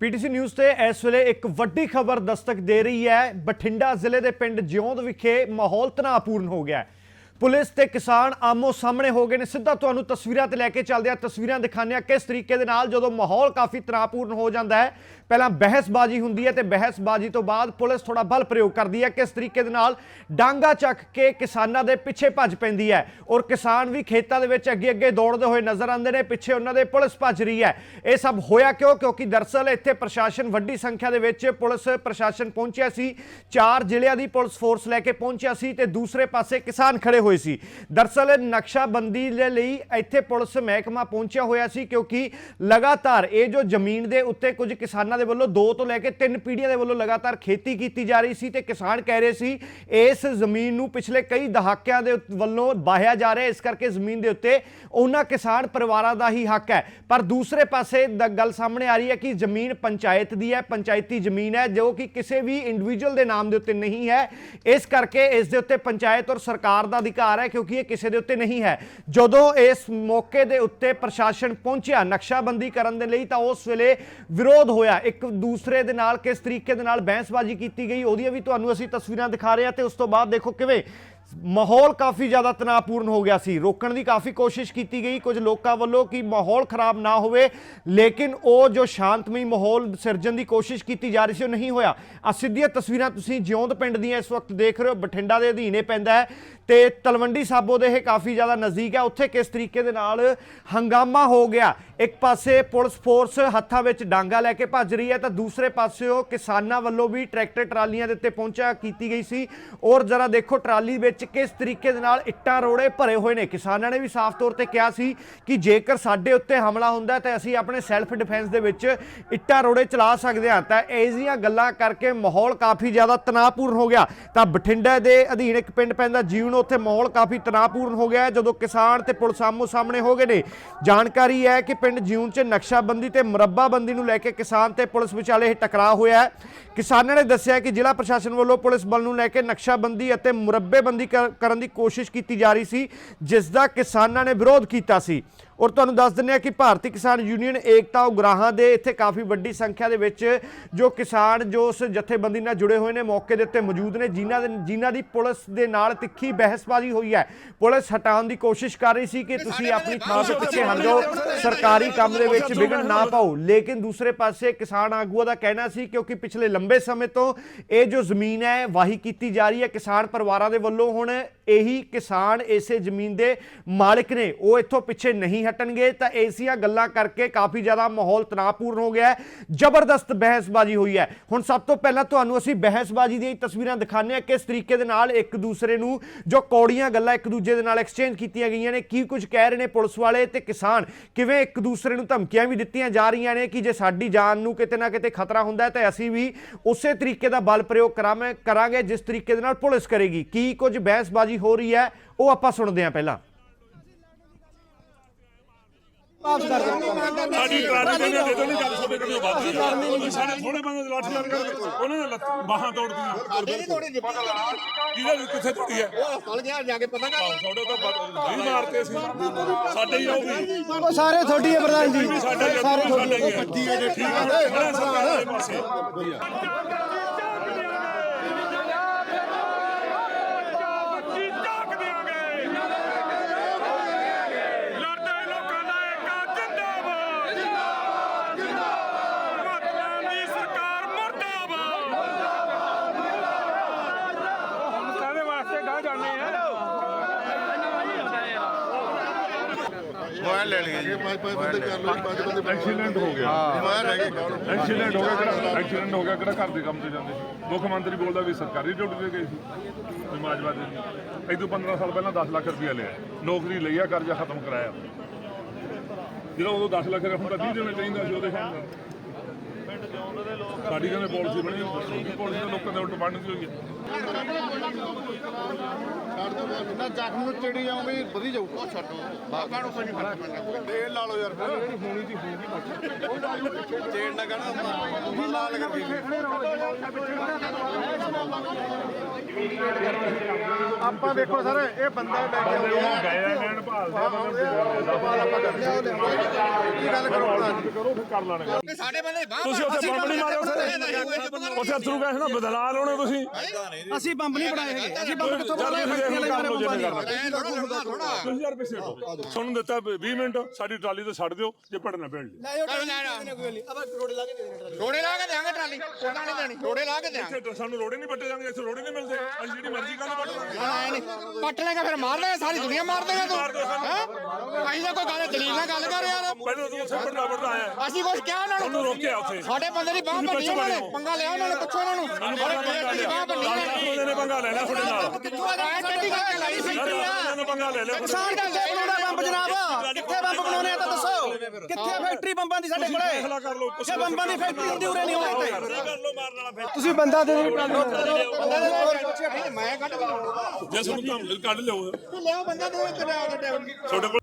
PTC news ਤੇ ਇਸ ਵੇਲੇ ਇੱਕ ਵੱਡੀ ਖਬਰ ਦਸਤਕ ਦੇ ਰਹੀ ਹੈ। ਬਠਿੰਡਾ ਜ਼ਿਲ੍ਹੇ ਦੇ ਪਿੰਡ ਜਿਉਂਦ ਵਿਖੇ ਮਾਹੌਲ ਤਣਾਅਪੂਰਨ ਹੋ ਗਿਆ ਹੈ। ਪੁਲਿਸ ਤੇ ਕਿਸਾਨ ਆਮੋ ਸਾਹਮਣੇ ਹੋ ਗਏ ਨੇ। ਸਿੱਧਾ ਤੁਹਾਨੂੰ ਤਸਵੀਰਾਂ ਤੇ ਲੈ ਕੇ ਚੱਲਦੇ ਆ। ਤਸਵੀਰਾਂ ਦਿਖਾਉਂਦੇ ਆ ਕਿਸ ਤਰੀਕੇ ਦੇ ਨਾਲ ਜਦੋਂ ਮਾਹੌਲ ਕਾਫੀ ਤਣਾਅਪੂਰਨ ਹੋ ਜਾਂਦਾ ਹੈ। ਪਹਿਲਾਂ ਬਹਿਸਬਾਜ਼ੀ ਹੁੰਦੀ ਹੈ ਤੇ ਬਹਿਸਬਾਜ਼ੀ ਤੋਂ ਬਾਅਦ ਪੁਲਿਸ ਥੋੜਾ ਬਲ ਪ੍ਰਯੋਗ ਕਰਦੀ ਹੈ। ਕਿਸ ਤਰੀਕੇ ਦੇ ਨਾਲ ਡਾਂਗਾ ਚੱਕ ਕੇ ਕਿਸਾਨਾਂ ਦੇ ਪਿੱਛੇ ਭੱਜ ਪੈਂਦੀ ਹੈ ਔਰ ਕਿਸਾਨ ਵੀ ਖੇਤਾਂ ਦੇ ਵਿੱਚ ਅੱਗੇ ਅੱਗੇ ਦੌੜਦੇ ਹੋਏ ਨਜ਼ਰ ਆਉਂਦੇ ਨੇ। ਪਿੱਛੇ ਉਹਨਾਂ ਦੇ ਪੁਲਿਸ ਭੱਜ ਰਹੀ ਹੈ। ਇਹ ਸਭ ਹੋਇਆ ਕਿਉਂ? ਕਿਉਂਕਿ ਦਰਸਲ ਇੱਥੇ ਪ੍ਰਸ਼ਾਸਨ ਵੱਡੀ ਸੰਖਿਆ ਦੇ ਵਿੱਚ ਪੁਲਿਸ ਪ੍ਰਸ਼ਾਸਨ ਪਹੁੰਚਿਆ ਸੀ। ਚਾਰ ਜ਼ਿਲ੍ਹਿਆਂ ਦੀ ਪੁਲਿਸ ਫੋਰਸ ਲੈ ਕੇ ਪਹੁੰਚਿਆ ਸੀ ਤੇ ਦੂਸਰੇ ਪਾਸੇ ਕਿਸਾਨ ਖੜੇ ਹੋਏ ਸੀ। ਦਰਸਲ ਨਕਸ਼ਾਬੰਦੀ ਦੇ ਲਈ ਇੱਥੇ ਪੁਲਿਸ ਮਹਿਕਮਾ ਪਹੁੰਚਿਆ ਹੋਇਆ ਸੀ ਕਿਉਂਕਿ ਲਗਾਤਾਰ ਇਹ ਜੋ ਜ਼ਮੀਨ ਦੇ ਉੱਤੇ ਕੁਝ ਕਿਸਾਨਾਂ ਦੇ ਵੱਲੋਂ ਦੋ ਤੋਂ ਲੈ ਕੇ ਤਿੰਨ ਪੀੜ੍ਹੀਆਂ ਦੇ ਵੱਲੋਂ ਲਗਾਤਾਰ ਖੇਤੀ ਕੀਤੀ ਜਾ ਰਹੀ ਸੀ ਤੇ ਕਿਸਾਨ ਕਹਿ ਰਹੇ ਸੀ, ਇਸ ਜ਼ਮੀਨ ਨੂੰ ਪਿਛਲੇ ਕਈ ਦਹਾਕਿਆਂ ਦੇ ਵੱਲੋਂ ਬਾਹਿਆ ਜਾ ਰਿਹਾ ਇਸ ਕਰਕੇ ਜ਼ਮੀਨ ਦੇ ਉੱਤੇ ਉਹਨਾਂ ਕਿਸਾਨ ਪਰਿਵਾਰਾਂ ਦਾ ਹੀ ਹੱਕ ਹੈ। ਪਰ ਦੂਸਰੇ ਪਾਸੇ ਗੱਲ ਸਾਹਮਣੇ ਆ ਰਹੀ ਹੈ ਕਿ ਜ਼ਮੀਨ ਪੰਚਾਇਤ ਦੀ ਹੈ, ਪੰਚਾਇਤੀ ਜ਼ਮੀਨ ਹੈ, ਜੋ ਕਿ ਕਿਸੇ ਵੀ ਇੰਡੀਵਿਜੂਅਲ ਦੇ ਨਾਮ ਦੇ ਉੱਤੇ ਨਹੀਂ ਹੈ। ਇਸ ਕਰਕੇ ਇਸ ਦੇ ਉੱਤੇ ਪੰਚਾਇਤ ਔਰ ਸਰਕਾਰ ਦਾ ਅਧਿਕਾਰ ਹੈ ਕਿਉਂਕਿ ਇਹ ਕਿਸੇ ਦੇ ਉੱਤੇ ਨਹੀਂ ਹੈ। ਜਦੋਂ ਇਸ ਮੌਕੇ ਦੇ ਉੱਤੇ ਪ੍ਰਸ਼ਾਸਨ ਪਹੁੰਚਿਆ, ਨਕਸ਼ਾਬੰਦੀ ਕਰਨ ਦੇ ਲਈ ਤਾਂ ਉਸ ਵੇਲੇ ਵਿਰੋਧ ਹੋਇਆ। ਇੱਕ ਦੂਸਰੇ ਦੇ ਨਾਲ ਕਿਸ ਤਰੀਕੇ ਦੇ ਨਾਲ ਬਹਿਸਬਾਜ਼ੀ ਕੀਤੀ ਗਈ, ਉਹਦੀਆਂ ਵੀ ਤੁਹਾਨੂੰ ਅਸੀਂ ਤਸਵੀਰਾਂ ਦਿਖਾ ਰਹੇ ਹਾਂ ਤੇ ਉਸ ਤੋਂ ਬਾਅਦ ਦੇਖੋ ਕਿਵੇਂ ਮਾਹੌਲ ਕਾਫੀ ਜ਼ਿਆਦਾ ਤਣਾਅਪੂਰਨ ਹੋ ਗਿਆ ਸੀ। ਰੋਕਣ ਦੀ ਕਾਫੀ ਕੋਸ਼ਿਸ਼ ਕੀਤੀ ਗਈ। ਕੁਝ ਲੋਕਾਂ ਵੱਲੋਂ ਕਿ ਮਾਹੌਲ ਖਰਾਬ ਨਾ ਹੋਵੇ, ਲੇਕਿਨ ਉਹ ਜੋ ਸ਼ਾਂਤਮਈ ਮਾਹੌਲ ਸਿਰਜਣ ਦੀ ਕੋਸ਼ਿਸ਼ ਕੀਤੀ ਜਾ ਰਹੀ ਸੀ, ਉਹ ਨਹੀਂ ਹੋਇਆ। ਆ ਸਿੱਧੀਆਂ ਤਸਵੀਰਾਂ ਤੁਸੀਂ ਜਿਉਂਦ ਪਿੰਡ ਦੀਆਂ ਇਸ ਵਕਤ ਦੇਖ ਰਹੇ ਹੋ। ਬਠਿੰਡਾ ਦੇ ਅਧੀਨੇ ਪੈਂਦਾ ਹੈ ਤੇ ਤਲਵੰਡੀ ਸਾਬੋ ਦੇ ਇਹ ਕਾਫੀ ਜ਼ਿਆਦਾ ਨਜ਼ਦੀਕ ਹੈ। ਉੱਥੇ ਕਿਸ ਤਰੀਕੇ ਦੇ ਨਾਲ ਹੰਗਾਮਾ ਹੋ ਗਿਆ? ਇੱਕ ਪਾਸੇ ਪੁਲਿਸ ਫੋਰਸ ਹੱਥਾਂ ਵਿੱਚ ਡਾਂਗਾ ਲੈ ਕੇ ਭੱਜ ਰਹੀ ਹੈ ਤਾਂ ਦੂਸਰੇ ਪਾਸਿਓਂ ਕਿਸਾਨਾਂ ਵੱਲੋਂ ਵੀ ਟਰੈਕਟਰ ਟਰਾਲੀਆਂ ਦੇ ਉੱਤੇ ਪਹੁੰਚਾ ਕੀਤੀ ਗਈ ਸੀ। ਔਰ ਜਰਾ ਦੇਖੋ, ਟਰਾਲੀ ਵਿੱਚ ਕਿਸ ਤਰੀਕੇ ਦੇ ਨਾਲ ਇੱਟਾਂ ਰੋੜੇ ਭਰੇ ਹੋਏ ਨੇ? ਕਿਸਾਨਾਂ ਨੇ ਵੀ ਸਾਫ਼ ਤੌਰ ਤੇ ਕਿਹਾ ਸੀ ਕਿ ਜੇਕਰ ਸਾਡੇ ਉੱਤੇ ਹਮਲਾ ਹੁੰਦਾ ਤਾਂ ਅਸੀਂ ਆਪਣੇ ਸੈਲਫ ਡਿਫੈਂਸ ਦੇ ਵਿੱਚ ਇੱਟਾਂ ਰੋੜੇ ਚਲਾ ਸਕਦੇ ਹਾਂ। ਤਾਂ ਇਹ ਇਹੀਆਂ ਗੱਲਾਂ ਕਰਕੇ ਮਾਹੌਲ ਕਾਫੀ ਜ਼ਿਆਦਾ ਤਣਾਅਪੂਰਨ ਹੋ ਗਿਆ। ਤਾਂ ਬਠਿੰਡਾ ਦੇ ਅਧੀਨ ਇੱਕ ਪਿੰਡ ਪੈਂਦਾ ਜੀਵਨ ਉੱਥੇ ਮਾਹੌਲ ਕਾਫੀ ਤਣਾਅਪੂਰਨ ਹੋ ਗਿਆ ਜਦੋਂ ਕਿਸਾਨ ਤੇ ਪੁਲਿਸ ਆਮੋ ਸਾਹਮਣੇ ਹੋ ਗਏ ਨੇ। ਜਾਣਕਾਰੀ ਹੈ ਕਿ ਪਿੰਡ ਜੀਵਨ 'ਚ ਨਕਸ਼ਾਬੰਦੀ ਤੇ ਮੁਰੱਬਾਬੰਦੀ ਨੂੰ ਲੈ ਕੇ ਕਿਸਾਨ ਤੇ ਪੁਲਿਸ ਵਿਚਾਲੇ ਇਹ ਟਕਰਾਅ ਹੋਇਆ ਹੈ। ਕਿਸਾਨਾਂ ਨੇ ਦੱਸਿਆ ਕਿ ਜ਼ਿਲ੍ਹਾ ਪ੍ਰਸ਼ਾਸਨ ਵੱਲੋਂ ਪੁਲਿਸ ਬਲ ਨੂੰ ਲੈ ਕੇ ਨਕਸ਼ਾਬੰਦੀ ਅਤੇ ਮੁਰੱਬੇਬੰਦੀ ਕਰ- ਕਰਨ ਦੀ ਕੋਸ਼ਿਸ਼ ਕੀਤੀ ਜਾ ਰਹੀ ਸੀ ਜਿਸ ਦਾ ਕਿਸਾਨਾਂ ਨੇ ਵਿਰੋਧ ਕੀਤਾ ਸੀ। ਔਰ ਤੁਹਾਨੂੰ ਦੱਸ ਦਿੰਦੇ ਆ ਕਿ ਭਾਰਤੀ ਕਿਸਾਨ ਯੂਨੀਅਨ ਏਕਤਾ ਉਗਰਾਹਾਂ ਦੇ ਇੱਥੇ ਕਾਫੀ ਵੱਡੀ ਸੰਖਿਆ ਦੇ ਵਿੱਚ ਜੋ ਕਿਸਾਨ ਜੋ ਉਸ ਜਥੇਬੰਦੀ ਨਾਲ ਜੁੜੇ ਹੋਏ ਨੇ ਮੌਕੇ ਦੇ ਉੱਤੇ ਮੌਜੂਦ ਨੇ ਜਿਨ੍ਹਾਂ ਦੇ ਜਿਨ੍ਹਾਂ ਦੀ ਪੁਲਿਸ ਦੇ ਨਾਲ ਤਿੱਖੀ ਬਹਿਸਬਾਜ਼ੀ ਹੋਈ ਹੈ। ਪੁਲਿਸ ਹਟਾਉਣ ਦੀ ਕੋਸ਼ਿਸ਼ ਕਰ ਰਹੀ ਸੀ ਕਿ ਤੁਸੀਂ ਆਪਣੀ ਥਾਂ ਤੋਂ ਪਿੱਛੇ ਹਟ ਜਾਓ ਸਰਕਾਰੀ ਕੰਮ ਦੇ ਵਿੱਚ ਵਿਘਨ ਨਾ ਪਾਓ। ਲੇਕਿਨ ਦੂਸਰੇ ਪਾਸੇ ਕਿਸਾਨ ਆਗੂਆਂ ਦਾ ਕਹਿਣਾ ਸੀ ਕਿਉਂਕਿ ਪਿਛਲੇ ਲੰਬੇ ਸਮੇਂ ਤੋਂ ਇਹ ਜੋ ਜ਼ਮੀਨ ਹੈ ਵਾਹੀ ਕੀਤੀ ਜਾ ਰਹੀ ਹੈ ਕਿਸਾਨ ਪਰਿਵਾਰਾਂ ਦੇ ਵੱਲੋਂ ਹੁਣ ਇਹੀ ਕਿਸਾਨ ਇਸੇ ਜ਼ਮੀਨ ਦੇ ਮਾਲਕ ਨੇ। ਉਹ ਇੱਥੋਂ ਪਿੱਛੇ ਨਹੀਂ ਹਟਣਗੇ ਤਾਂ ਐਸੀਆਂ ਗੱਲਾਂ ਕਰਕੇ ਕਾਫੀ ਜ਼ਿਆਦਾ ਮਾਹੌਲ ਤਣਾਅਪੂਰਨ ਹੋ ਗਿਆ ਹੈ। ਜ਼ਬਰਦਸਤ ਬਹਿਸਬਾਜ਼ੀ ਹੋਈ ਹੈ। ਹੁਣ ਸਭ ਤੋਂ ਪਹਿਲਾਂ ਤੁਹਾਨੂੰ ਅਸੀਂ ਬਹਿਸਬਾਜ਼ੀ ਦੀਆਂ ਤਸਵੀਰਾਂ ਦਿਖਾਉਂਦੇ ਹਾਂ। ਕਿਸ ਤਰੀਕੇ ਦੇ ਨਾਲ ਇੱਕ ਦੂਸਰੇ ਨੂੰ ਜੋ ਕੌੜੀਆਂ ਗੱਲਾਂ ਇੱਕ ਦੂਜੇ ਦੇ ਨਾਲ ਐਕਸਚੇਂਜ ਕੀਤੀਆਂ ਗਈਆਂ ਨੇ, ਕੀ ਕੁਝ ਕਹਿ ਰਹੇ ਨੇ ਪੁਲਿਸ ਵਾਲੇ ਤੇ ਕਿਸਾਨ, ਕਿਵੇਂ ਇੱਕ ਦੂਸਰੇ ਨੂੰ ਧਮਕੀਆਂ ਵੀ ਦਿੱਤੀਆਂ ਜਾ ਰਹੀਆਂ ਨੇ ਕਿ ਜੇ ਸਾਡੀ ਜਾਨ ਨੂੰ ਕਿਤੇ ਨਾ ਕਿਤੇ ਖਤਰਾ ਹੁੰਦਾ ਹੈ ਤਾਂ ਅਸੀਂ ਵੀ ਉਸੇ ਤਰੀਕੇ ਦਾ ਬਲ ਪ੍ਰਯੋਗ ਕਰਾਂਗੇ ਕਰਾਂਗੇ, ਜਿਸ ਤਰੀਕੇ ਦੇ ਨਾਲ ਪੁਲਿਸ ਕਰੇਗੀ। ਕੀ ਕੁਝ ਬਹਿਸਬਾਜ਼ੀ ਹੋ ਰਹੀ ਹੈ ਉਹ ਆਪਾਂ ਸੁਣਦੇ ਹਾਂ ਪਹਿਲਾਂ। ਸਾਡੀ ਟਰਾਲੀ ਦੇ ਨੇ ਦੇ ਦੋ ਨਹੀਂ ਗੱਲ ਸੋਦੇ ਕਿਉਂ ਬਾਤ ਸਾਡੇ ਥੋੜੇ ਬੰਦੇ ਦੇ ਲਾਠੀ ਲੜ ਕੇ ਉਹਨਾਂ ਨੇ ਲੱਤ ਬਾਹਾਂ ਤੋੜਦੀਆਂ ਨਹੀਂ ਤੋੜੀ ਜੀ ਪਤਾ ਲੱਗਾ ਕਿਹਦੇ ਵੀ ਕਿੱਥੇ ਤੋੜੀ ਹੈ? ਉਹ ਹਸਪਤਾਲ ਗਿਆ ਜਾ ਕੇ ਪਤਾ ਕਰ ਤੁਹਾਡੇ ਤਾਂ ਨਹੀਂ ਮਾਰਤੇ ਸੀ ਸਾਡੇ ਹੀ ਉਹ ਵੀ ਉਹ ਸਾਰੇ ਤੁਹਾਡੀ ਹੈ ਪ੍ਰਧਾਨ ਜੀ। ਵੀ ਸਾਡੇ ਹੀ ਸਾਰੇ ਸਾਡੇ ਹੀ ਹੈ ਠੀਕ ਹੈ ਠੀਕ ਹੈ ਖੜਾ ਸਰਕਾਰ ਦੇ ਪਾਸੇ ਚੱਕ ਦਿਆਂਗੇ ਲੜਦੇ ਲੋਕਾਂ ਦਾ ਏਕਾ ਜਿੰਦਾਬਾਦ ਜਿੰਦਾਬਾਦ ਜਿੰਦਾਬਾਦ ਦੀ ਸਰਕਾਰ ਮਰਦਾਬਾਦ ਕਾਹਦੇ ਵਾਸਤੇ ਗਾਹ ਜਾਂਦੇ ਆ ਮੋਬਾਈਲ ਲੈ ਲਈਏ ਜੀ। ਪੰਜ ਪੰਜ ਬੰਦੇ ਕਰ ਲਓ ਪੰਜ ਬੰਦੇ ਐਕਸੀਡੈਂਟ ਹੋ ਗਿਆ। ਮੋਬਾਈਲ ਰਹਿ ਗਏ। ਕੌਣ ਐਕਸੀਡੈਂਟ ਹੋ ਗਿਆ ਕਿਹੜਾ ਐਕਸੀਡੈਂਟ ਹੋ ਗਿਆ। ਕਿਹੜਾ ਘਰ ਦੇ ਕੰਮ ਤੇ ਜਾਂਦੇ ਸੀ? ਮੁੱਖ ਮੰਤਰੀ ਬੋਲਦਾ ਵੀ ਸਰਕਾਰੀ ਡਿਊਟੀ ਤੇ ਗਏ ਸੀ। ਸਮਾਜਵਾਦ ਦੇ 15 ਸਾਲ ਪਹਿਲਾਂ 10 ਲੱਖ ਰੁਪਇਆ ਲਿਆ। ਨੌਕਰੀ ਲਈ ਆ ਕਰਜ਼ਾ ਖਤਮ ਕਰਾਇਆ। ਜਿਹੜਾ ਉਦੋਂ 10 ਲੱਖ ਰੁਪਇਆ ਹੁੰਦਾ 20 ਦੇਣਾ ਚਾਹੀਦਾ ਸੀ ਉਹਦੇ ਸਾਡੀ ਕਹਿੰਦੇ ਪਾਲਿਸੀ ਬਣੀ ਪਾਲਿਸੀ ਤਾਂ ਲੋਕਾਂ ਦੇ ਉਲਟ ਬਣਦੀ ਹੋਈ ਹੈ। ਜਿੰਨਾ ਜ਼ਖਮ ਨੂੰ ਚਿੜੀ ਜਾਓਗੇ ਵਧੀ ਜਾਊ। ਉਹ ਛੱਡੋ। ਬਾਕਾਂ ਨੂੰ ਕੋਈ ਨਹੀਂ ਫ਼ਰਕ ਪੈਂਦਾ। ਤੇਲ ਲਾ ਲਓ ਯਾਰ ਫਿਰ। ਜਿਹੜੀ ਹੋਣੀ ਦੀ ਹੋਊਗੀ ਚੇੜ ਨਾ ਕਹਣਾ ਮਨ ਲਾ ਲਗਾ ਆਪਾਂ ਦੇਖੋ ਸਰ ਇਹ ਬੰਦਾ ਲੈ ਕੇ ਆਉਂਦੇ ਆ ਗਏ ਲੈਣ ਕੀ ਗੱਲ ਕਰੋ ਕਰੋ ਫਿਰ ਕਰ ਲਾਂਗੇ ਸਾਡੇ ਬੰਦੇ ਬਾਹਰ ਤੁਸੀਂ ਉੱਥੇ ਬੰਬ ਨਹੀਂ ਮਾਰੇ ਉੱਥੇ? ਉੱਥੇ ਅਥਰੂ ਗੈਸ ਨਾਲ ਬਦਲਾ ਲਾਉਣੇ ਤੁਸੀਂ। ਅਸੀਂ ਬੰਬ ਨਹੀਂ ਬਣਾਏ ਹੈਗੇ ਅਸੀਂ ਬੰਬ ਕਿੱਥੋਂ ਬਣਾਏ? ਹਟੋ ਤੁਹਾਨੂੰ ਦਿੱਤਾ 20 ਮਿੰਟ ਸਾਡੀ ਟਰਾਲੀ ਤੇ ਛੱਡ ਦਿਓ ਜੇ ਪੜਨਾ ਪੈਣ ਲਈ ਰੋੜੇ ਲਾ ਕੇ ਦੇਾਂਗੇ ਟਰਾਲੀ। ਉਹਨਾਂ ਨੇ ਦੇਣੀ। ਰੋੜੇ ਲਾ ਕੇ ਦੇਾਂਗੇ ਸਾਨੂੰ ਰੋੜੇ ਨਹੀਂ ਪੱਟੇ ਜਾਂਦੇ ਇੱਥੇ ਰੋੜੇ ਨਹੀਂ ਮਿਲਦੇ। ਅਸੀਂ ਜਿਹੜੀ ਮਰਜ਼ੀ ਗੱਲ ਪੱਟ ਲਾਂਗੇ ਪੱਟ ਲੇਗਾ ਫਿਰ ਮਾਰ ਦੇਗਾ ਸਾਰੀ ਦੁਨੀਆ ਮਾਰ ਦੇਗਾ ਤੂੰ। ਹੈਂ? ਅਸੀਂ ਤਾਂ ਕੋਈ ਗੱਲ ਦਲੀਲ ਨਾਲ ਗੱਲ ਕਰ ਯਾਰ। ਪਹਿਲਾਂ ਤੂੰ ਉੱਥੇ ਪੜਨਾ ਪੜਦਾ ਆਇਆ। ਅਸੀਂ ਕੁਝ ਕਿਹਾ ਉਹਨਾਂ ਉਹਨੂੰ ਨੂੰ ਰੋਕਿਆ ਉੱਥੇ। ਸਾਡੇ ਬੰਦੇ ਦੀ ਬਾਹ ਭੰਨੀ ਉਹਨਾਂ ਨੇ। ਪੰਗਾ ਲਿਆ ਉਹਨਾਂ ਨੇ ਪੁੱਛੋ ਉਹਨਾਂ ਨੂੰ। ਸਾਡੇ ਬੰਦੇ ਦੀ ਬਾਹ ਭੰਨੀ ਉਹਨਾਂ ਨੇ। ਪੰਗਾ ਲੈ ਲਿਆ ਤੁਹਾਡੇ ਨਾਲ। ਕਿੱਥੋਂ ਆਇਆ ਟੱਡੀ ਕਰਕੇ ਲਾਈ ਸੀ ਲਿਆ ਕਿਸਾਨ ਬਣਾਉਣਾ ਬੰਬ ਜਨਾਬ ਕਿੱਥੇ ਬੰਬ ਬਣਾਉਣੇ ਆ ਤਾਂ ਦੱਸੋ? ਕਿੱਥੇ ਫੈਕਟਰੀ ਬੰਬਾਂ ਦੀ ਸਾਡੇ ਕੋਲੇ? ਕਰ ਲਓ ਬੰਬਾਂ ਦੀ ਫੈਕਟਰੀ ਹੁੰਦੀ ਉਰੇ ਨਹੀਂ ਹੋਣੀ ਇੱਥੇ ਕਰ ਲਓ। ਮਾਰਨ ਵਾਲਾ ਫੈਸਲਾ ਤੁਸੀਂ ਬੰਦਾ ਦੇ ਮੈਂ ਕੱਢ ਜੇ ਤੁਹਾਨੂੰ ਕੱਢ ਲਿਓ ਲਿਆਓ ਬੰਦਾ ਦੋ ਤੁਹਾਡੇ ਕੋਲ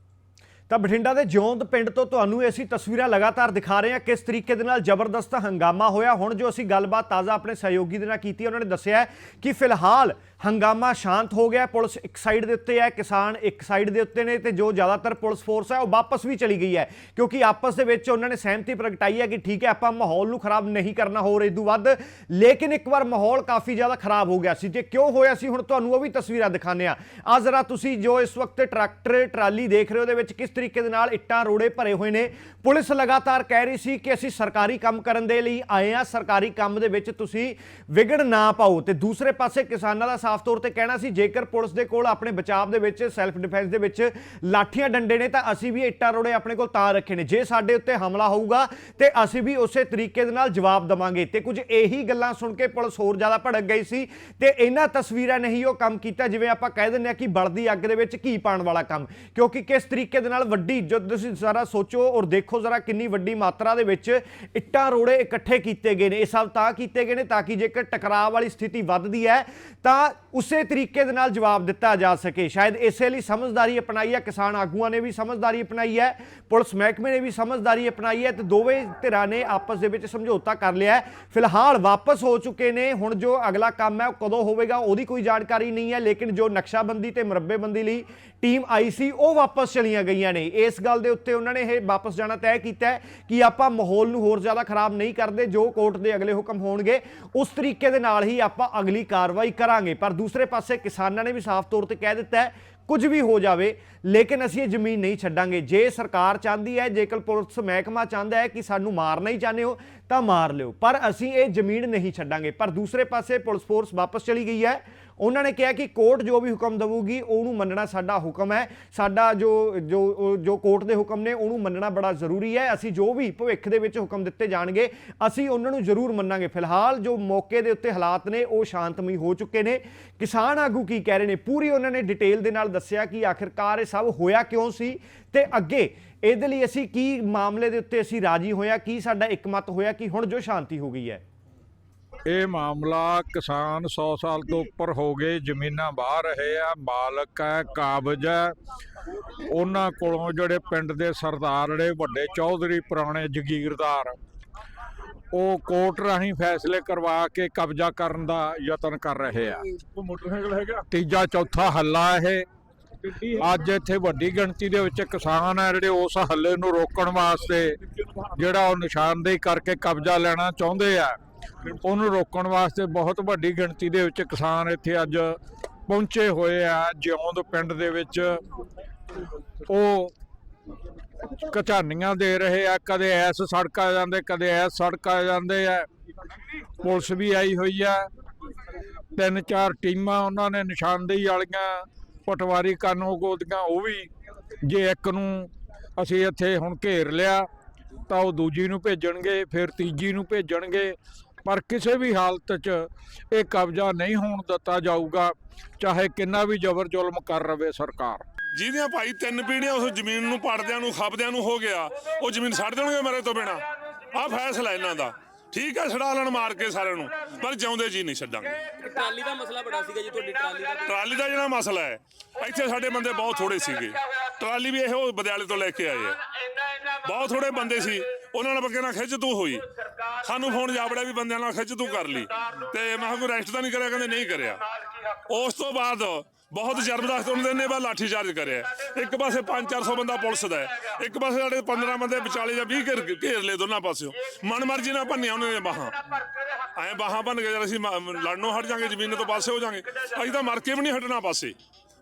ਤਾਂ ਬਠਿੰਡਾ ਦੇ ਜਿਉਂਦ ਪਿੰਡ ਤੋਂ ਤੁਹਾਨੂੰ ਇਹ ਅਸੀਂ ਤਸਵੀਰਾਂ ਲਗਾਤਾਰ ਦਿਖਾ ਰਹੇ ਹਾਂ ਕਿਸ ਤਰੀਕੇ ਦੇ ਨਾਲ ਜ਼ਬਰਦਸਤ ਹੰਗਾਮਾ ਹੋਇਆ। ਹੁਣ ਜੋ ਅਸੀਂ ਗੱਲਬਾਤ ਤਾਜ਼ਾ ਆਪਣੇ ਸਹਿਯੋਗੀ ਦੇ ਨਾਲ ਕੀਤੀ ਉਹਨਾਂ ਨੇ ਦੱਸਿਆ ਕਿ ਫਿਲਹਾਲ ਹੰਗਾਮਾ ਸ਼ਾਂਤ ਹੋ ਗਿਆ ਪੁਲਿਸ ਇੱਕ ਸਾਈਡ ਦੇ ਉੱਤੇ ਹੈ, ਕਿਸਾਨ ਇੱਕ ਸਾਈਡ ਦੇ ਉੱਤੇ ਨੇ ਤੇ ਜੋ ਜ਼ਿਆਦਾਤਰ ਪੁਲਿਸ ਫੋਰਸ ਹੈ ਉਹ ਵਾਪਸ ਵੀ ਚਲੀ ਗਈ ਹੈ। ਕਿਉਂਕਿ ਆਪਸ ਦੇ ਵਿੱਚ ਉਹਨਾਂ ਨੇ ਸਹਿਮਤੀ ਪ੍ਰਗਟਾਈ ਹੈ ਕਿ ਠੀਕ ਹੈ, ਆਪਾਂ ਮਾਹੌਲ ਨੂੰ ਖਰਾਬ ਨਹੀਂ ਕਰਨਾ ਹੋਰ ਇਦੋਂ ਵੱਧ, ਲੇਕਿਨ ਇੱਕ ਵਾਰ ਮਾਹੌਲ ਕਾਫੀ ਜ਼ਿਆਦਾ ਖਰਾਬ ਹੋ ਗਿਆ ਸੀ। ਜੇ ਕਿਉਂ ਹੋਇਆ ਸੀ, ਹੁਣ ਤੁਹਾਨੂੰ ਉਹ ਵੀ ਤਸਵੀਰਾਂ ਦਿਖਾਉਂਦੇ ਆ ਆ ਜ਼ਰਾ ਤੁਸੀਂ ਜੋ ਇਸ ਵਕਤ ਟਰੈਕਟਰ, ਟਰਾਲੀ ਦੇਖ ਰਹੇ ਹੋ, ਉਹਦੇ ਵਿੱਚ ਕਿਸ ਤਰੀਕੇ ਦੇ ਨਾਲ ਇੱਟਾਂ ਰੋੜੇ ਭਰੇ ਹੋਏ ਨੇ। ਪੁਲਿਸ ਲਗਾਤਾਰ ਕਹਿ ਰਹੀ ਸੀ ਕਿ ਅਸੀਂ ਸਰਕਾਰੀ ਕੰਮ ਕਰਨ ਦੇ ਲਈ ਆਏ ਆ ਸਰਕਾਰੀ ਕੰਮ ਦੇ ਵਿੱਚ ਤੁਸੀਂ ਵਿਗੜ ਨਾ ਪਾਓ। ਤੇ ਦੂਸਰੇ ਪਾਸੇ ਕਿਸਾਨਾਂ ਦਾ ਸਾਫ਼ ਤੌਰ ਤੇ ਕਹਿਣਾ ਸੀ, ਜੇਕਰ ਪੁਲਿਸ ਦੇ ਕੋਲ ਆਪਣੇ ਬਚਾਅ ਦੇ ਵਿੱਚ ਸੈਲਫ ਡਿਫੈਂਸ ਦੇ ਵਿੱਚ ਲਾਠੀਆਂ ਡੰਡੇ ਨੇ, ਤਾਂ ਅਸੀਂ ਵੀ ਇੱਟਾਂ ਰੋੜੇ ਆਪਣੇ ਕੋਲ ਤਾਂ ਰੱਖੇ ਨੇ। ਜੇ ਸਾਡੇ ਉੱਤੇ ਹਮਲਾ ਹੋਊਗਾ, ਤੇ ਅਸੀਂ ਵੀ ਉਸੇ ਤਰੀਕੇ ਦੇ ਨਾਲ ਜਵਾਬ ਦਵਾਂਗੇ। ਤੇ ਕੁਝ ਇਹੀ ਗੱਲਾਂ ਸੁਣ ਕੇ ਪੁਲਿਸ ਹੋਰ ਜ਼ਿਆਦਾ ਭੜਕ ਗਈ ਸੀ ਤੇ ਇਹਨਾਂ ਤਸਵੀਰਾਂ ਨੇ ਹੀ ਉਹ ਕੰਮ ਕੀਤਾ, ਜਿਵੇਂ ਆਪਾਂ ਕਹਿ ਦਿੰਦੇ ਆ ਕਿ ਬਲਦੀ ਅੱਗ ਦੇ ਵਿੱਚ ਘੀ ਪਾਣ ਵਾਲਾ ਕੰਮ। ਕਿਉਂਕਿ ਕਿਸ ਤਰੀਕੇ ਦੇ ਨਾਲ ਵੱਡੀ ਜਦ ਤੁਸੀਂ ਜ਼ਰਾ ਸੋਚੋ ਔਰ ਦੇਖੋ ਜ਼ਰਾ ਕਿੰਨੀ ਵੱਡੀ ਮਾਤਰਾ ਦੇ ਵਿੱਚ ਇੱਟਾਂ ਰੋੜੇ ਇਕੱਠੇ ਕੀਤੇ ਗਏ ਨੇ। ਇਹ ਸਭ ਤਾਂ ਕੀਤੇ ਗਏ ਨੇ ਤਾਂ ਕਿ ਜੇਕਰ ਟਕਰਾਅ ਵਾਲੀ ਸਥਿਤੀ ਵੱਧਦੀ ਹੈ, ਤਾਂ ਉਸੇ ਤਰੀਕੇ ਦੇ ਨਾਲ ਜਵਾਬ ਦਿੱਤਾ ਜਾ ਸਕੇ। ਸ਼ਾਇਦ ਇਸੇ ਲਈ ਸਮਝਦਾਰੀ ਅਪਣਾਈ ਹੈ, ਕਿਸਾਨ ਆਗੂਆਂ ਨੇ ਵੀ ਸਮਝਦਾਰੀ ਅਪਣਾਈ ਹੈ, ਪੁਲਿਸ ਮਹਿਕਮੇ ਨੇ ਵੀ ਸਮਝਦਾਰੀ ਅਪਣਾਈ ਹੈ ਤੇ ਦੋਵੇਂ ਧਿਰਾਂ ਨੇ ਆਪਸ ਦੇ ਵਿੱਚ ਸਮਝੌਤਾ ਕਰ ਲਿਆ ਫਿਲਹਾਲ ਵਾਪਸ ਹੋ ਚੁੱਕੇ ਨੇ। ਹੁਣ ਜੋ ਅਗਲਾ ਕੰਮ ਹੈ, ਉਹ ਕਦੋਂ ਹੋਵੇਗਾ, ਉਹਦੀ ਕੋਈ ਜਾਣਕਾਰੀ ਨਹੀਂ ਹੈ, ਲੇਕਿਨ ਜੋ ਨਕਸ਼ਾਬੰਦੀ ਤੇ ਮੁਰੱਬੇਬੰਦੀ ਲਈ ਟੀਮ ਆਈ ਸੀ, ਉਹ ਵਾਪਸ ਚਲੀਆਂ ਗਈਆਂ ਨੇ। ਇਸ ਗੱਲ ਦੇ ਉੱਤੇ ਉਹਨਾਂ ਨੇ ਇਹ ਵਾਪਸ ਜਾਣਾ ਤੈਅ ਕੀਤਾ ਹੈ ਕਿ ਆਪਾਂ ਮਾਹੌਲ ਨੂੰ ਹੋਰ ਜ਼ਿਆਦਾ ਖਰਾਬ ਨਹੀਂ ਕਰਦੇ, ਜੋ ਕੋਰਟ ਦੇ ਅਗਲੇ ਹੁਕਮ ਹੋਣਗੇ, ਉਸ ਤਰੀਕੇ ਦੇ ਨਾਲ ਹੀ ਆਪਾਂ ਅਗਲੀ ਕਾਰਵਾਈ ਕਰਾਂਗੇ। ਪਰ ਦੂਸਰੇ ਪਾਸੇ ਕਿਸਾਨਾਂ ਨੇ ਵੀ ਸਾਫ਼ ਤੌਰ ਤੇ ਕਹਿ ਦਿੱਤਾ ਹੈ, ਕੁਝ ਵੀ ਹੋ ਜਾਵੇ, ਲੇਕਿਨ ਅਸੀਂ ਇਹ ਜ਼ਮੀਨ ਨਹੀਂ ਛੱਡਾਂਗੇ। ਜੇ ਸਰਕਾਰ ਚਾਹੁੰਦੀ ਹੈ, ਜੇਕਰ ਪੁਲਿਸ ਮਹਿਕਮਾ ਚਾਹੁੰਦਾ ਹੈ ਕਿ ਸਾਨੂੰ ਮਾਰਨਾ ਹੀ ਚਾਹੁੰਦੇ ਹੋ, ਤਾਂ ਮਾਰ ਲਿਓ। ਪਰ ਅਸੀਂ ਇਹ ਜ਼ਮੀਨ ਨਹੀਂ ਛੱਡਾਂਗੇ। ਪਰ ਦੂਸਰੇ ਪਾਸੇ ਪੁਲਿਸ ਫੋਰਸ ਵਾਪਸ ਚਲੀ ਗਈ ਹੈ। ਉਹਨਾਂ ਨੇ ਕਿਹਾ ਕਿ ਕੋਰਟ ਜੋ ਵੀ ਹੁਕਮ ਦੇਊਗੀ, ਉਹਨੂੰ ਮੰਨਣਾ ਸਾਡਾ ਹੁਕਮ ਹੈ। ਸਾਡਾ ਜੋ ਜੋ ਜੋ ਕੋਰਟ ਦੇ ਹੁਕਮ ਨੇ, ਉਹਨੂੰ ਮੰਨਣਾ ਬੜਾ ਜ਼ਰੂਰੀ ਹੈ। ਅਸੀਂ ਜੋ ਵੀ ਭਵਿੱਖ ਦੇ ਵਿੱਚ ਹੁਕਮ ਦਿੱਤੇ ਜਾਣਗੇ, ਅਸੀਂ ਉਹਨਾਂ ਨੂੰ ਜ਼ਰੂਰ ਮੰਨਾਂਗੇ। ਫਿਲਹਾਲ ਜੋ ਮੌਕੇ ਦੇ ਉੱਤੇ ਹਾਲਾਤ ਨੇ, ਉਹ ਸ਼ਾਂਤਮਈ ਹੋ ਚੁੱਕੇ ਨੇ। ਕਿਸਾਨ ਆਗੂ ਕੀ ਕਹਿ ਰਹੇ ਨੇ? ਪੂਰੀ ਉਹਨਾਂ ਨੇ ਡਿਟੇਲ ਦੇ ਨਾਲ ਦੱਸਿਆ ਕਿ ਆਖਿਰਕਾਰ ਇਹ ਸਭ ਹੋਇਆ ਕਿਉਂ ਸੀ? ਤੇ ਅੱਗੇ, ਇਹਦੇ ਲਈ ਅਸੀਂ ਕੀ ਮਾਮਲੇ ਦੇ ਉੱਤੇ ਅਸੀਂ ਰਾਜੀ ਹੋਇਆ? ਕੀ ਸਾਡਾ ਇੱਕਮਤ ਹੋਇਆ? ਕਿ ਹੁਣ ਜੋ ਸ਼ਾਂਤੀ ਹੋ ਗਈ ਹੈ? ਇਹ ਮਾਮਲਾ ਕਿਸਾਨ 100 ਸਾਲ ਤੋਂ ਉੱਪਰ ਹੋ ਗਏ ਜ਼ਮੀਨਾਂ ਬਾਹਰ ਰਹੇ ਆ ਮਾਲਕ ਹੈ ਕਾਬਜ ਹੈ। ਉਹਨਾਂ ਕੋਲੋਂ ਜਿਹੜੇ ਪਿੰਡ ਦੇ ਸਰਦਾਰ ਜਿਹੜੇ ਵੱਡੇ ਚੌਧਰੀ ਪੁਰਾਣੇ ਜਗੀਰਦਾਰ ਉਹ ਕੋਰਟ ਰਾਹੀਂ ਫੈਸਲੇ ਕਰਵਾ ਕੇ ਕਬਜ਼ਾ ਕਰਨ ਦਾ ਯਤਨ ਕਰ ਰਹੇ ਆ। ਉਹ ਮੋਟਰਸਾਈਕਲ ਹੈਗਾ? ਤੀਜਾ ਚੌਥਾ ਹੱਲਾ ਇਹ। ਅੱਜ ਇੱਥੇ ਵੱਡੀ ਗਿਣਤੀ ਦੇ ਵਿੱਚ ਕਿਸਾਨ ਆ ਜਿਹੜੇ ਉਸ ਹੱਲੇ ਨੂੰ ਰੋਕਣ ਵਾਸਤੇ ਜਿਹੜਾ ਉਹ ਨਿਸ਼ਾਨਦੇਹੀ ਕਰਕੇ ਕਬਜ਼ਾ ਲੈਣਾ ਚਾਹੁੰਦੇ ਆ। ਉਹਨੂੰ ਰੋਕਣ ਵਾਸਤੇ ਬਹੁਤ ਵੱਡੀ ਗਿਣਤੀ ਦੇ ਵਿੱਚ ਕਿਸਾਨ ਇੱਥੇ ਅੱਜ ਪਹੁੰਚੇ ਹੋਏ ਆ, ਜਿਉਂਦ ਪਿੰਡ ਦੇ ਵਿੱਚ। ਉਹ ਕਚਾਨੀਆਂ ਦੇ ਰਹੇ ਆ, ਕਦੇ ਐਸ ਸੜਕ ਆ ਜਾਂਦੇ, ਕਦੇ ਐਸ ਸੜਕ ਆ ਜਾਂਦੇ ਆ। ਪੁਲਿਸ ਵੀ ਆਈ ਹੋਈ ਆ। ਤਿੰਨ ਚਾਰ ਟੀਮਾਂ ਉਹਨਾਂ ਨੇ ਨਿਸ਼ਾਨਦੇਹੀ ਵਾਲੀਆਂ, ਪਟਵਾਰੀ ਕਾਨੂੰਨ ਗੋਦੀਆਂ, ਉਹ ਵੀ ਜੇ ਇੱਕ ਨੂੰ ਅਸੀਂ ਇੱਥੇ ਹੁਣ ਘੇਰ ਲਿਆ, ਤਾਂ ਉਹ ਦੂਜੀ ਨੂੰ ਭੇਜਣਗੇ, ਫਿਰ ਤੀਜੀ ਨੂੰ ਭੇਜਣਗੇ। ਪਰ ਕਿਸੇ ਵੀ ਹਾਲਤ 'ਚ ਇਹ ਕਬਜ਼ਾ ਨਹੀਂ ਹੋਣ ਦਿੱਤਾ ਜਾਊਗਾ ਚਾਹੇ ਕਿੰਨਾ ਵੀ ਜ਼ਬਰ ਜ਼ੁਲਮ ਕਰ ਰਵੇ ਸਰਕਾਰ। ਜਿਹਦੀਆਂ ਭਾਈ ਤਿੰਨ ਪੀੜ੍ਹੀਆਂ ਉਸ ਜ਼ਮੀਨ ਨੂੰ ਪੜਦਿਆਂ ਨੂੰ ਖਪਦਿਆਂ ਨੂੰ ਹੋ ਗਿਆ ਉਹ ਜ਼ਮੀਨ ਛੱਡ ਦੇਣਗੇ ਮੇਰੇ ਤੋਂ ਬਿਨਾ। ਆਹ ਫੈਸਲਾ ਇਹਨਾਂ ਦਾ। ਠੀਕ ਹੈ ਛਡਾ ਲੈਣ ਮਾਰ ਕੇ ਸਾਰਿਆਂ ਨੂੰ ਪਰ ਜਿਉਂਦੇ ਜੀ ਨਹੀਂ ਛੱਡਾਂਗੇ। ਟਰਾਲੀ ਦਾ ਮਸਲਾ ਬੜਾ ਸੀਗਾ ਜੀ ਤੁਹਾਡੀ ਟਰਾਲੀ ਦਾ। ਟਰਾਲੀ ਦਾ ਜਿਹੜਾ ਮਸਲਾ ਹੈ ਇੱਥੇ ਸਾਡੇ ਬੰਦੇ ਬਹੁਤ ਥੋੜੇ ਸੀਗੇ। ਟਰਾਲੀ ਵੀ ਇਹੋ ਬਦਿਆਲੇ ਤੋਂ ਲੈ ਕੇ ਆਏ ਆ। ਬਹੁਤ ਥੋੜੇ ਬੰਦੇ ਸੀ ਉਹਨਾਂ ਨਾਲ ਬੱਗੇ ਨਾਲ ਖਿੱਚ ਤੂੰ ਹੋਈ। ਸਾਨੂੰ ਫੋਨ ਜਾਬੜਿਆ ਵੀ ਬੰਦਿਆਂ ਨਾਲ ਖਿੱਚ ਤੂੰ ਕਰ ਲਈ। ਤੇ ਮੈਂ ਕਿਹਾ ਕੋਈ ਰੈਸਟ ਤਾਂ ਨਹੀਂ ਕਰਿਆ? ਕਹਿੰਦੇ ਨਹੀਂ ਕਰਿਆ। ਉਸ ਤੋਂ ਬਾਅਦ ਬਹੁਤ ਜ਼ਬਰਦਸਤ ਉਹਨਾਂ ਨੇ ਬਾ ਲਾਠੀ ਚਾਰਜ ਕਰਿਆ। ਇੱਕ ਪਾਸੇ 5-400 ਬੰਦਾ ਪੁਲਿਸ ਦਾ ਹੈ। ਇੱਕ ਪਾਸੇ ਸਾਡੇ 15 ਬੰਦੇ ਵਿਚਾਲੇ ਜਾਂ 20 ਘੇਰ ਘੇਰ ਲਏ ਦੋਨਾਂ ਪਾਸਿਓਂ। ਮਨਮਰਜ਼ੀ ਨਾਲ ਭੰਨਿਆ ਉਹਨਾਂ ਨੇ ਬਾਹਾਂ। ਐਂ ਬਾਹਾਂ ਭੰਨ ਕੇ ਜਦ ਅਸੀਂ ਮ- ਲੜਨੋਂ ਹਟ ਜਾਾਂਗੇ, ਜ਼ਮੀਨ ਤੋਂ ਪਾਸੇ ਹੋ ਜਾਾਂਗੇ। ਅਸੀਂ ਤਾਂ ਮਰ ਕੇ ਵੀ ਨਹੀਂ ਹਟਣਾ ਪਾਸੇ।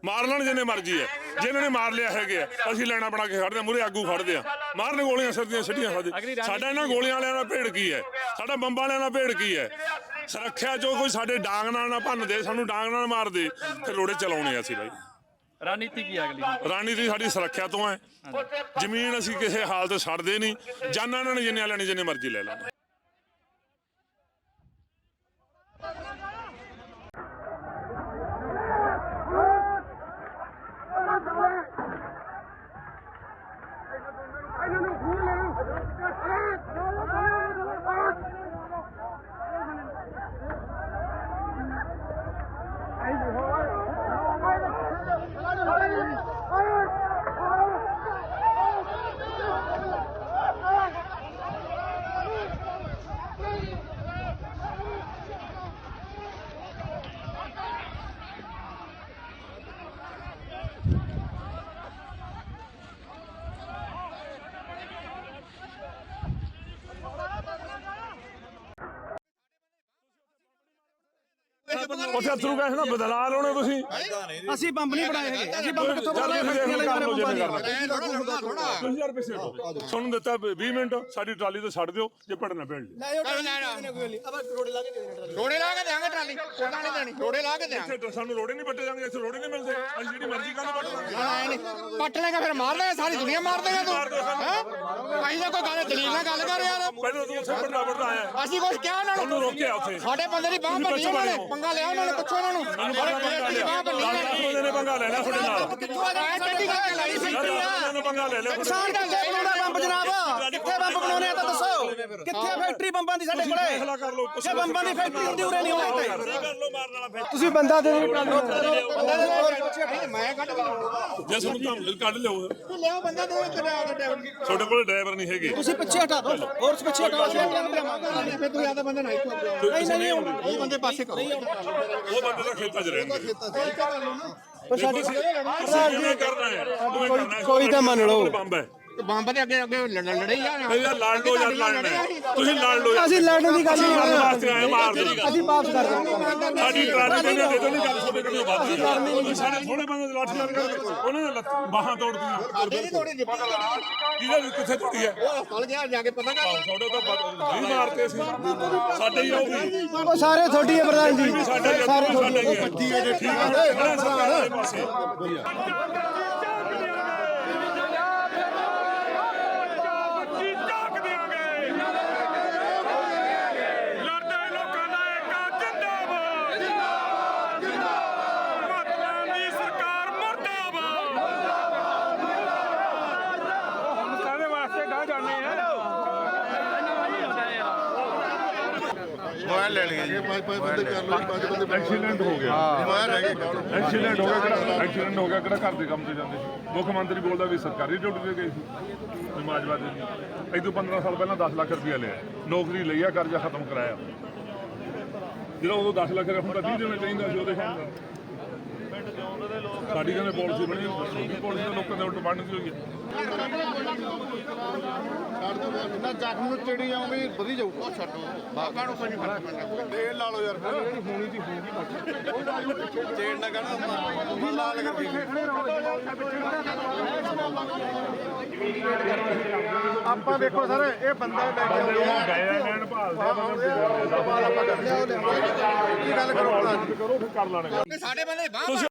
ਮਾਰ ਲੈਣ ਜਿੰਨੇ ਮਰਜ਼ੀ ਹੈ ਜੇ ਇਹਨਾਂ ਨੇ ਮਾਰ ਲਿਆ ਹੈਗੇ ਆ ਅਸੀਂ ਲੈਣਾ ਬਣਾ ਕੇ ਖੜਦੇ ਆ ਮੂਰੇ ਆਗੂ ਖੜਦੇ ਆ। ਮਾਰਨ ਗੋਲੀਆਂ ਸਰਦੀਆਂ ਛੱਡੀਆਂ ਸਾਡੇ। ਸਾਡਾ ਇਹਨਾਂ ਗੋਲੀਆਂ ਵਾਲਿਆਂ ਦਾ ਭੇੜ ਕੀ ਹੈ? ਸਾਡਾ ਬੰਬਾਂ ਵਾਲਿਆਂ ਦਾ ਭੇੜ ਕੀ ਹੈ? ਸੁਰੱਖਿਆ ਜੋ ਕੋਈ ਸਾਡੇ ਡਾਂਗ ਨਾਲ ਨਾ ਭੰਨਦੇ ਸਾਨੂੰ ਡਾਂਗ ਨਾਲ ਮਾਰਦੇ ਫਿਰ ਰੋੜੇ ਚਲਾਉਣੇ ਆ ਅਸੀਂ ਬਾਈ। ਰਣਨੀਤੀ ਕੀ ਅਗਲੀ ਰਾਣੀ ਸਾਡੀ ਸੁਰੱਖਿਆ ਤੋਂ ਹੈ। ਜ਼ਮੀਨ ਅਸੀਂ ਕਿਸੇ ਹਾਲਤ ਛੱਡਦੇ ਨਹੀਂ। ਜਾਨਾਂ ਇਹਨਾਂ ਨੇ ਜਿੰਨੇ ਲੈਣੀ ਜਿੰਨੇ ਮਰਜ਼ੀ ਲੈ ਲੈਣ। ਉੱਥੇ ਅਥਰੂ ਗੈਸ ਨਾਲ ਬਦਲਾ ਲਾਉਣੇ ਤੁਸੀਂ। ਅਸੀਂ ਬੰਬ ਨਹੀਂ ਬਣਾਏ ਹੈਗੇ। ਅਸੀਂ ਬੰਬ ਕਿੱਥੋਂ ਚੱਲ ਬਣਾਏ ਤੁਸੀਂ ਦੇਖ ਲਓ ਬੰਬਾਂ ਕਰਨਾ ਥੋੜਾ ਤੁਸੀਂ ਯਾਰ ਪਿੱਛੇ ਤੁਹਾਨੂੰ ਦਿੱਤਾ 20 ਮਿੰਟ ਸਾਡੀ ਟਰਾਲੀ ਤੇ ਛੱਡ ਦਿਓ ਜੇ ਪੜਨਾ ਪੈਣ ਲਈ ਰੋੜੇ ਲਾ ਕੇ ਦੇਾਂਗੇ ਟਰਾਲੀ। ਉਹਦਾ ਨਹੀਂ ਦੇਣੀ। ਰੋੜੇ ਲਾ ਕੇ ਦੇਾਂਗੇ ਇੱਥੇ ਸਾਨੂੰ ਰੋੜੇ ਨਹੀਂ ਪੱਟੇ ਜਾਂਦੇ ਇੱਥੇ ਰੋੜੇ ਨਹੀਂ ਮਿਲਦੇ। ਅਸੀਂ ਜਿਹੜੀ ਮਰਜ਼ੀ ਗੱਲ ਪੱਟ ਲਾਂਗੇ। ਪੱਟ ਲੇਗਾ ਫਿਰ ਮਾਰ ਲੇਗਾ ਸਾਰੀ ਦੁਨੀਆ ਮਾਰ ਦੇਗਾ ਤੂੰ। ਹੈ? ਅਸੀਂ ਤਾਂ ਕੋਈ ਗੱਲ ਦਲੀਲ ਨਾਲ ਗੱਲ ਕਰ ਯਾਰ। ਪਹਿਲਾਂ ਤੂੰ ਉੱਥੇ ਪੜਨਾ ਆਇਆ। ਅਸੀਂ ਕੁਝ ਕਿਹਾ ਉਹਨਾਂ ਤੁਹਾਨੂੰ ਨੂੰ ਰੋਕਿਆ ਉੱਥੇ। ਸਾਡੇ ਬੰਦੇ ਦੀ ਬਾਹ ਭੰਨੀ ਉਹਨਾਂ ਨੇ। ਪੰਗਾ ਲਿਆ ਉਹਨਾਂ ਨੇ ਪੁੱਛੋ ਉਹਨਾਂ ਨੂੰ। ਸਾਡੇ ਬੰਦੇ ਦੀ ਬਾਹ ਭੰਨੀ ਉਹਨਾਂ ਨੇ ਬੰਦੇ ਨੇ ਪੰਗਾ ਲੈ ਲਿਆ। ਤੁਹਾਡੇ ਨਾਲ ਕਿੱਥੋਂ ਆਇਆ ਟੱਡੀ ਕਰਕੇ ਲਾਈ ਸੀ ਬੰਦੇ ਨੇ ਪੰਗਾ ਲੈ ਕਿੱਥੇ ਬੰਬ ਜਨਾਬ? ਕਿੱਥੇ ਬੰਬ ਬਣਾਉਣੇ ਆ ਤਾਂ ਦੱਸੋ। ਕਿੱਥੇ ਫੈਕਟਰੀ ਬੰਬਾਂ ਦੀ ਸਾਡੇ ਕੋਲੇ? ਜੇ ਬੰਬਾਂ ਦੀ ਫੈਕਟਰੀ ਹੁੰਦੀ ਉਰੇ ਨਹੀਂ ਹੋਣੀ ਫੈਸਲਾ ਤੁਸੀਂ ਬੰਦਾ ਦੇ ਮੈਂ ਕੱਢ ਜੇ ਤੁਹਾਨੂੰ ਕੰਮ ਕੱਢ ਲਿਓ ਲਿਆਓ ਬੰਦਾ ਦੋ ਡਰਾਈਵਰ ਤੁਹਾਡੇ ਕੋਲ ਡਰਾਈਵਰ ਨਹੀਂ ਹੈਗੇ। ਤੁਸੀਂ ਪਿੱਛੇ ਹਟਾ ਦਿਓ। ਹੋਰ ਪਿੱਛੇ ਹਟਾਓ ਫਿਰ ਤੂੰ ਯਾਦ ਬੰਦਾ ਨਹੀਂ ਨਹੀਂ ਨਹੀਂ ਉਹ ਬੰਦੇ ਪਾਸੇ ਕਰੋ। ਉਹ ਬੰਦੇ ਤਾਂ ਖੇਤਾਂ 'ਚ ਰਹਿੰਦੇ ਸਾਡੀ ਹੈ? ਉਵੇਂ ਕਰਨਾ ਹੈ। ਕੋਈ ਤਾਂ ਮੰਨ ਲਓ। ਬੰਬ ਹੈ ਬੰਬ ਦੇ ਅੱਗੇ ਅੱਗੇ ਲੜ- ਲੜੇ ਹੀ ਆ ਯਾਰ ਲੜ ਲਓ ਯਾਰ ਲੜਨਾ ਹੈ। ਤੁਸੀਂ ਲੜ ਲਓ ਯਾਰ। ਅਸੀਂ ਲੜਨ ਦੀ ਗੱਲ ਨਹੀਂ ਲੜਨ ਕਰ ਵਾਸਤੇ ਆਏ ਮਾਰ ਦਿਓ ਅਸੀਂ ਵਾਪਸ ਕਰ ਦਾਂਗੇ ਸਾਡੀ ਟਰਾਲੀ ਦੇ ਦੇ ਦੋ ਨਹੀਂ ਗੱਲ ਤੁਹਾਡੇ ਕੋਲ ਵੱਧ ਸਾਡੇ ਥੋੜੇ ਬੰਦੇ ਦੇ ਲਾਠੀ ਗਏ ਉਹਨਾਂ ਨੇ ਲੱਤ- ਬਾਹਾਂ ਤੋੜਦੀਆਂ ਇਹਦੀ ਥੋੜੀ ਜਿਹੀ ਪਤਾ ਲੱਗਾ ਕਿਹਦੇ ਵੀ ਕਿੱਥੇ ਤੋੜੀ ਹੈ? ਉਹ ਹਸਪਤਾਲ ਗਿਆ ਜਾ ਕੇ ਪਤਾ ਕਰ ਤੁਹਾਡੇ ਤਾਂ ਵੀ ਮਾਰਤੇ ਸੀ। ਸਾਡੇ ਹੀ ਉਹ ਵੀ ਉਹ ਸਾਰੇ ਤੁਹਾਡੀ ਹੈ ਪ੍ਰਧਾਨ ਜੀ। ਸਾਡੇ ਹੀ ਸਾਰੇ ਸਾਡੇ ਹੀ ਹੈ। ਠੀਕ ਹੈ। ਖੜਾ ਸਰਕਾਰ ਵਾਲੇ ਪਾਸੇ ਜੀ ਝਾਕ ਦਿਆਂਗੇ ਲੜਦੇ ਲੋਕਾਂ ਦਾ ਏਕਾ ਜਿੰਦਾਬਾਦ ਜਿੰਦਾਬਾਦ ਮਤਲਬ ਦੀ ਸਰਕਾਰ ਮਰਦਾਬਾਦ ਕਾਹਦੇ ਵਾਸਤੇ ਗਾਂ ਜਾਂਦੇ ਆ ਮੋਬਾਈਲ ਲੈ ਲਈਏ ਜੀ। ਪੰਜ ਪੰਜ ਬੰਦੇ ਕਰ ਲਓ ਪੰਜ ਬੰਦੇ ਐਕਸੀਡੈਂਟ ਹੋ ਗਿਆ। ਮੋਬਾਈਲ ਰਹਿ ਗਏ। ਐਕਸੀਡੈਂਟ ਹੋ ਗਿਆ ਕਿਹੜਾ ਐਕਸੀਡੈਂਟ ਹੋ ਗਿਆ ਕਿਹੜਾ ਘਰ ਦੇ ਕੰਮ ਤੇ ਜਾਂਦੇ ਸੀ? ਮੁੱਖ ਮੰਤਰੀ ਬੋਲਦਾ ਵੀ ਸਰਕਾਰੀ ਡਿਊਟੀ ਤੇ ਗਏ ਸੀ। ਸਮਾਜਵਾਦ ਦੇ ਇਦੋਂ 15 ਸਾਲ ਪਹਿਲਾਂ 10 ਲੱਖ ਰੁਪਇਆ ਲਿਆ। ਨੌਕਰੀ ਲਈ ਆ ਕਰਜ਼ਾ ਖਤਮ ਕਰਾਇਆ। ਜਿਹੜਾ ਉਦੋਂ 10 ਲੱਖ ਰੁਪਇਆ ਹੁਣ ਤਾਂ 20 ਦੇਣਾ ਚਾਹੀਦਾ ਸੀ ਉਹਦੇ ਹਿਸਾਬ ਨਾਲ। ਸਾਡੀ ਕਹਿੰਦੇ ਪਾਲਿਸੀ ਬਣੀ ਪਾਲਿਸੀ ਲੋਕਾਂ ਦੇ ਉਲਟ ਬਣਦੀ ਹੋਈ ਹੈ ਛੱਡ ਦੋ ਜਿੰਨਾ ਜ਼ਖਮ ਨੂੰ ਚਿੜੀ ਜਾਓਗੇ ਵਧੀ ਜਾਊ ਉਹ ਛੱਡੋ ਬਾਕਾਂ ਨੂੰ ਕੋਈ ਨਹੀਂ ਫ਼ਰਕ ਪੈਂਦਾ ਤੇਲ ਲਾ ਲਓ ਯਾਰ ਫਿਰ ਜਿਹੜੀ ਹੋਣੀ ਦੀ ਹੋਊਗੀ ਚੇੜ ਨਾ ਕਹਿਣਾ ਮਨ ਲਾ ਲਗਾ ਆਪਾਂ ਦੇਖੋ ਸਰ, ਇਹ ਬੰਦਾ ਲੈ ਕੇ ਬੰਦੇ ਗਏ ਲੈਣ ਭਾਲਦੇ ਆ। ਆਪਾਂ ਕਰਦੇ ਆ ਕੀ ਗੱਲ ਕਰੋ ਕਰੋ ਫਿਰ ਕਰ ਲਾਂਗੇ ਸਾਡੇ ਬੰਦੇ ਬਾਹ